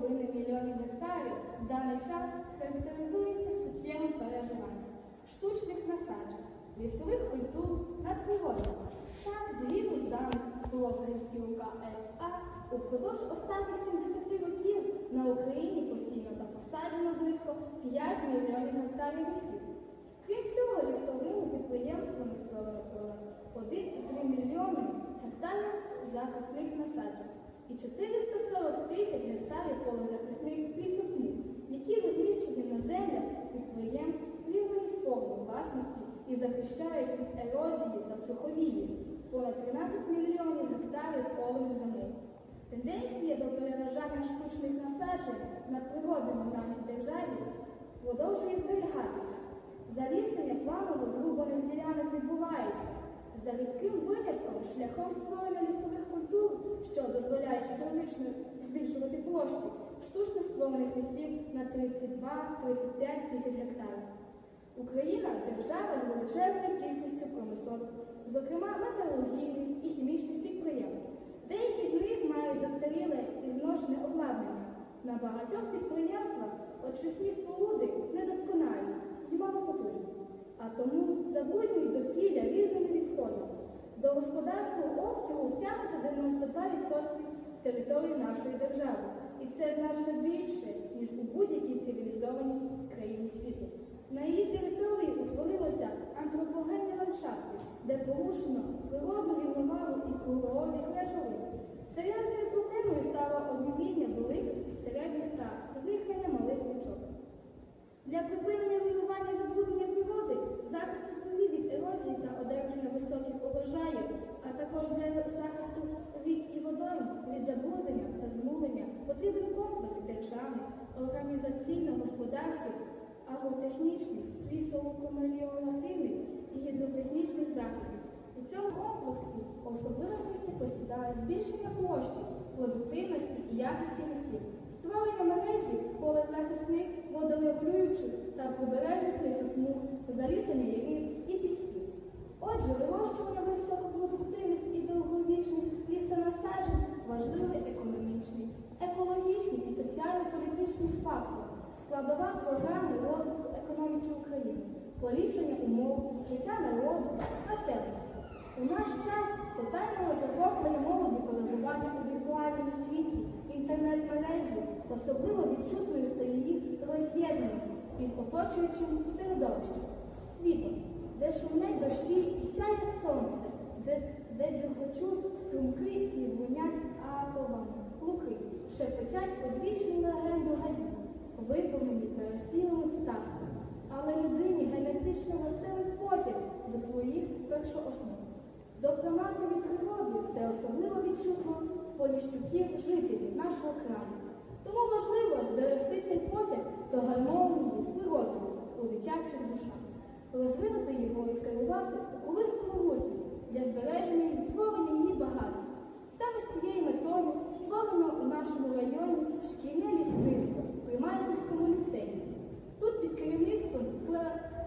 мільйонів гектарів в даний час характеризується суттєвим переживанням штучних насаджень, лісових культур надприродних. Так, згідно з даних блогера Сілка СА, упродовж останніх 70 років на Україні постійно та посаджено близько 5 мільйонів гектарів лісів. Крім цього, лісовими підприємствами створено понад 1,3 мільйони гектарів захисних насаджень і 440 тисяч гектарів полозахисних лісосмуг, які розміщені на землях підприємств різної форми власності і захищають від ерозії та суховії понад 13 мільйонів гектарів повних земель. Тенденція до переважання штучних насаджень на природному нашій державі продовжує зберігатися. Заліснення планово зрубаних ділянок відбувається за рідким винятком шляхом створення лісових культур, що дозволяє щорічно збільшувати площі штучно створених лісів на 32-35 тисяч гектарів. Україна держава з величезною кількістю промислових, зокрема металургійних і хімічних підприємств. Деякі з них мають застаріле і зношене обладнання. На багатьох підприємствах очисні споруди недосконалі і малопотужні, а тому забруднюють довкілля різними відходами. До господарського обсягу втягнуто 92% території нашої держави. І це значно більше, ніж у будь-якій цивілізованій країні світу. На її території утворилися антропогенні ландшафти, де порушено природну рівновагу і кругові речовин. Серйозною проблемою стало обміління цьому комплексі особливе місце посідає збільшення площі, продуктивності і якості лісів, створення мережі полезахисних, водорегулюючих та прибережних лісосмуг, залісення ярів і пісків. Отже, вирощування високопродуктивних і довговічних лісонасаджень важливий економічний, екологічний і соціально-політичний фактор, складова програми розвитку економіки України, поліпшення умов, життя народу, населення. У наш час тотального захоплення молоді перебування у віртуальному світі, інтернет-мережі особливо відчутною стає їх роз'єднаність із оточуючим середовищем, світом, де шумлять дощі і сяє сонце, де, де дзюркочуть струмки і гунять атомами, луки, шепотять одвічну легенду гаї, виповнені переспілими птаствами, але людині генетично властивий потяг до своїх першооснов. До приматові природи це особливо відчутно поліщуків жителів нашого краю. Тому важливо зберегти цей потяг до гармонії з природою у дитячих душах, розвинути його і скерувати у корисному руслі для збереження і відтворення її багатств. Саме з цією метою створено у нашому районі шкільне лісництво при Малятинському ліцеї. Тут під керівництвом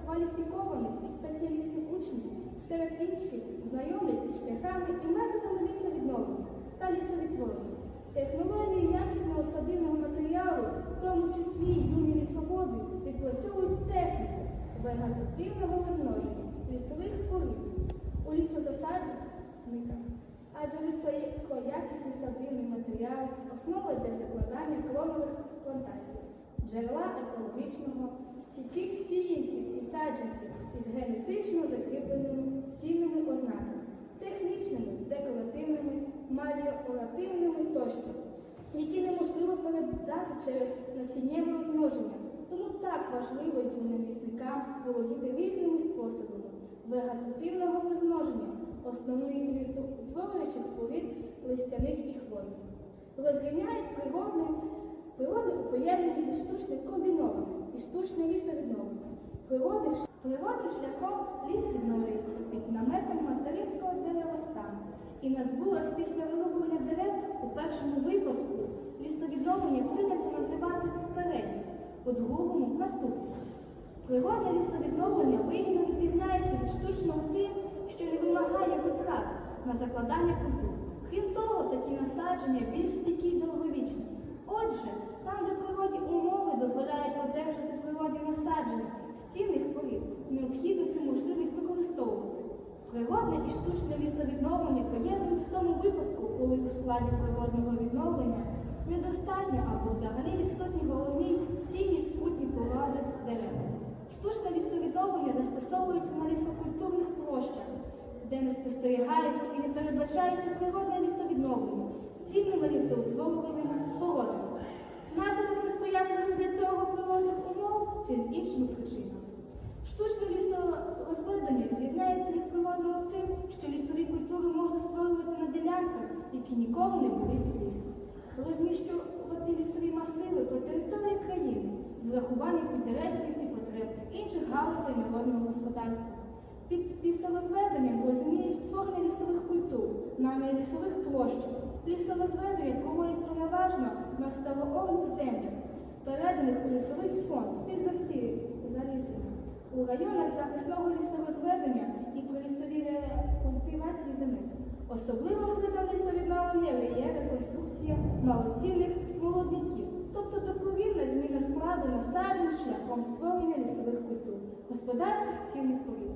кваліфікованих і спеціалістів учнів серед інших знайомлять із шляхами і методами лісовідновлення та лісовідтворення, технології якісного садивного матеріалу, в тому числі юні лісоводи, відпрацьовують техніку вегетативного розмноження лісових порід у лісозасаджниках, адже високоякісний садивний матеріал основа для закладання кронових плантацій, джерела екологічного, стійких сіянців і саджанців із генетично закріпленими цінними ознаками, технічними, декоративними, маліоративними тощо, які неможливо передати через насіннєве розмноження. Тому так важливо юним лісникам володіти різними способами вегетативного розмноження основних лісоутворюючих порід листяних і хвойних. Розрівняють природне, природне у зі штучним комбінованим і штучне лісовідновлення. Природним, ш- природним шляхом ліс відновлюється під наметом материнського деревостану. І на зборах після вирубування дерев у першому випадку лісовідновлення прийнято називати попереднім, у другому наступним. Природне лісовідновлення вигідно відрізняється від штучного тим, що не вимагає витрат на закладання культур. Крім того, такі насадження більш стійкі й довговічні, Отже, там, де природні умови дозволяють одержати природні насадження з цінних порід, необхідно цю можливість використовувати. Природне і штучне лісовідновлення поєднують в тому випадку, коли у складі природного відновлення недостатньо або взагалі відсутні головні цінні спутні породи дерев. Штучне лісовідновлення застосовується на лісокультурних площах, де не спостерігається і не передбачається природне лісовідновлення цінними лісоутворюваннями породами. Наслідок несприятливих для цього природних умов чи з іншими причинами. Штучне лісорозведення відрізняється від природного тим, що лісові культури можна створювати на ділянках, які ніколи не були під лісом. Розміщувати лісові масиви по території країни з врахуванням інтересів і потреб інших галузей народного господарства. Під лісорозведенням розуміють створення лісових культур на нелісових площах. Лісорозведення проводять переважно на ставоорних землях, переданих у лісовий фонд засі- заліснення, у районах захисного лісорозведення і при лісовій рекультивації земель. Особливим видом лісовідновлення є реконструкція малоцінних молодників, тобто докорінна зміна складу насаджень шляхом створення лісових господарських цінних порід.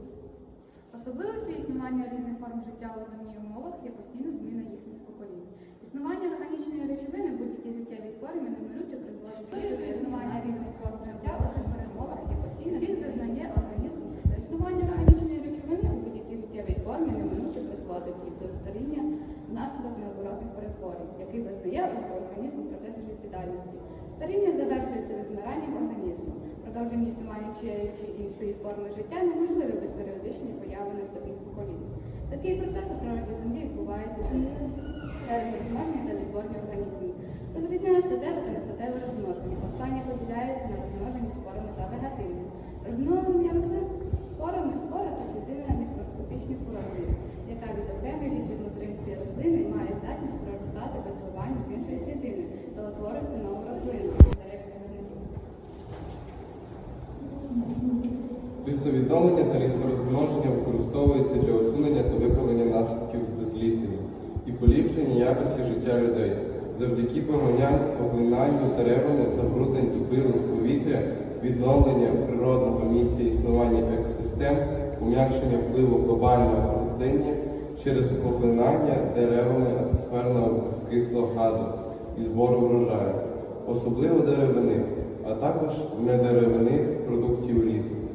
особливості існування різних форм життя у земній умовах є постійна зміна їхніх поколінь. Існування органічної речовини в будь-якій життєвій формі неминуче призводить до існування різних Продовження чи іншої форми життя неможливі без періодичної появи наступних поколінь. Такий процес у природі землі відбувається через розмноження та відтворення організмів. Розрізняє статеве та нестатеве розмноження. Останнє поділяється на розмноження спорами та вегетивні. Лісовідновлення та лісорозмноження використовуються для усунення та виправлення наслідків безлісення і поліпшення якості життя людей завдяки поглинанню деревами забруднень і пилу з повітря, відновлення природного місця існування екосистем, пом'якшення впливу глобального потепління через поглинання деревами атмосферного кислого газу і збору врожаю, особливо деревини, а також недеревинних продуктів лісу.